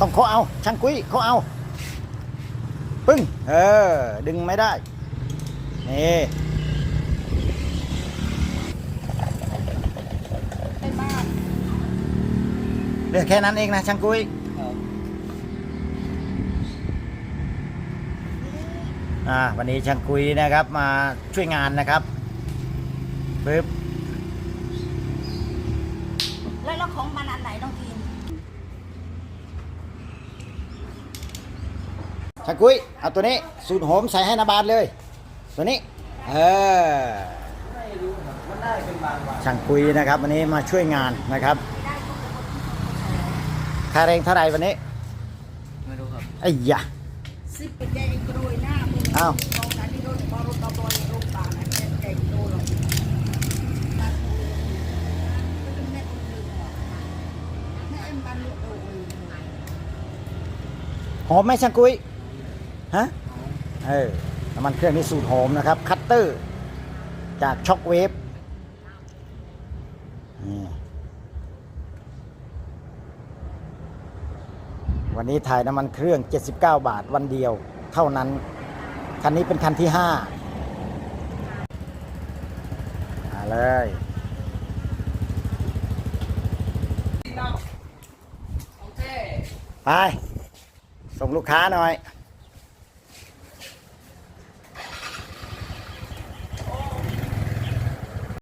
ต้องเขาเอาช่างกุ้ยเขาเอา ปึ้ง เออ ดึงไม่ได้ นี่เหลือแค่นั้นเองนะช่างกุ้ยอ่าวันนี้ช่างกุ้ยนะครับมาช่วยงานนะครับปึ๊บแล้วแล้วของมันอัน ช่างกุ้ยเอาตัวนี้สูตรโหมใส่ให้นาบาดเลย ตัวนี้ เออช่างกุ้ยนะครับวันนี้มาช่วยงานนะครับค่าแรงเท่าไหร่วันนี้ไม่รู้ครับไอ้ยะสิบเป็นแกงกรวยหน้ามึงอ้าวกองการที่โดนบอลรถตบอลรูปป่านะแกงแกงโดนหรอกมาคุยก็เป็นแม่คนหนึ่งอะแม่เอ็มบันลูกโดนหอมไหมช่างกุ้ย ฮะเออน้ำมันเครื่องนี้สูตรหอมนะครับ คัตเตอร์ จากช็อคเวฟวันนี้ถ่ายน้ำมันเครื่อง 79 บาทวันเดียว เท่านั้น คันนี้เป็นคันที่ 5 มาเลยไป ส่งลูกค้าหน่อย